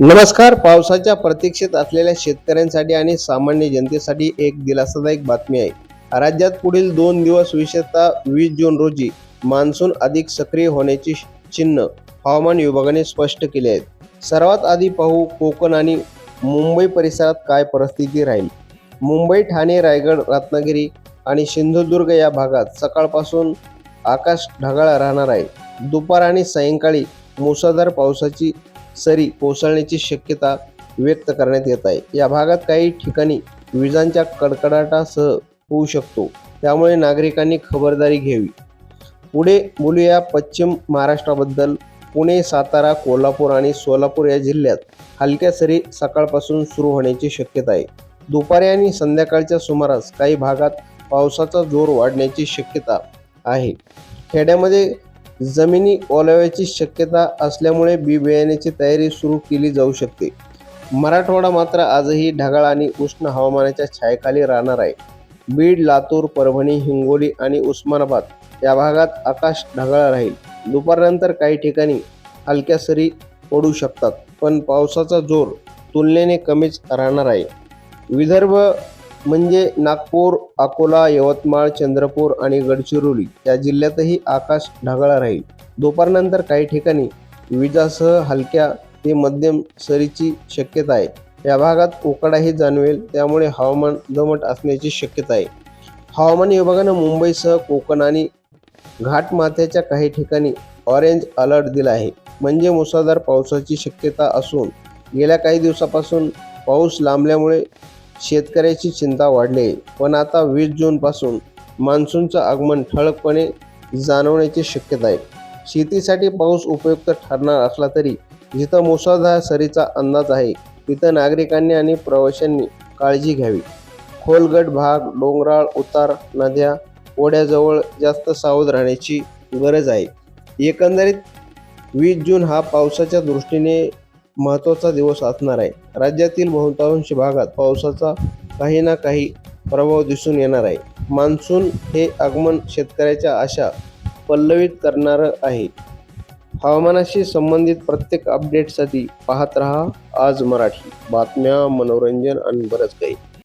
नमस्कार. पावसाच्या प्रतीक्षेत असलेल्या शेतकऱ्यांसाठी आणि सामान्य जनतेसाठी एक दिलासादायक बातमी आहे. राज्यात पुढील दोन दिवस विशेषतः वीस जून रोजी मान्सून अधिक सक्रिय होण्याची चिन्ह हवामान विभागाने स्पष्ट केले आहेत. सर्वात आधी पाहू कोकण आणि मुंबई परिसरात काय परिस्थिती राहील. मुंबई ठाणे रायगड रत्नागिरी आणि सिंधुदुर्ग या भागात सकाळपासून आकाश ढगाळ राहणार आहे. दुपार आणि सायंकाळी मुसळधार पावसाची सरी कोसळण्याची शक्यता व्यक्त करण्यात येत आहे. या भागात काही ठिकाणी विजांच्या कडकडाटासह होऊ शकतो. त्यामुळे नागरिकांनी खबरदारी घ्यावी. पुढे बोलूया पश्चिम महाराष्ट्राबद्दल. पुणे सातारा कोल्हापूर आणि सोलापूर या जिल्ह्यात हलक्या सरी सकाळपासून सुरू होण्याची शक्यता आहे. दुपारी आणि संध्याकाळच्या सुमारास काही भागात पावसाचा जोर वाढण्याची शक्यता आहे. खेड्यामध्ये जमिनी ओलाव्याची शक्यता असल्यामुळे बी बियाण्याची तयारी सुरू केली जाऊ शकते. मराठवाडा मात्र आजही ढगाळ आणि उष्ण हवामानाच्या छायेखाली राहणार आहे. बीड लातूर परभणी हिंगोली आणि उस्मानाबाद या भागात आकाश ढगाळ राहील. दुपारनंतर काही ठिकाणी हलक्या सरी पडू शकतात पण पावसाचा जोर तुलनेने कमीच राहणार आहे. विदर्भ म्हणजे नागपूर अकोला यवतमाळ चंद्रपूर आणि गडचिरोली या जिल्ह्यातही आकाश ढगाळ राहील. दुपारनंतर काही ठिकाणी विजासह हलक्या ते मध्यम सरीची शक्यता आहे. या भागात उकाडाही जाणवेल त्यामुळे हवामान दमट असण्याची शक्यता आहे. हवामान विभागानं मुंबईसह कोकण आणि घाटमाथ्याच्या काही ठिकाणी ऑरेंज अलर्ट दिला आहे. म्हणजे मुसळधार पावसाची शक्यता असून गेल्या काही दिवसापासून पाऊस लांबल्यामुळे शेतकऱ्याची चिंता वाढली. आहे पण आता वीस जूनपासून मान्सूनचं आगमन ठळकपणे जाणवण्याची शक्यता आहे. शेतीसाठी पाऊस उपयुक्त ठरणार असला तरी जिथं मुसळधार सरीचा अंदाज आहे तिथं नागरिकांनी आणि प्रवाशांनी काळजी घ्यावी. खोलगट भाग डोंगराळ उतार नद्या ओढ्याजवळ जास्त सावध राहण्याची गरज आहे. एकंदरीत वीस जून हा पावसाच्या दृष्टीने महत्त्वाचा दिवस असणार आहे. राज्यातील बहुतांश भागात पावसाचा काही ना काही प्रभाव दिसून येणार आहे. मान्सून हे आगमन शेतकऱ्याच्या आशा पल्लवित करणारं आहे. हवामानाशी संबंधित प्रत्येक अपडेटसाठी पाहत रहा आज मराठी. बातम्या मनोरंजन आणि बरंच काही.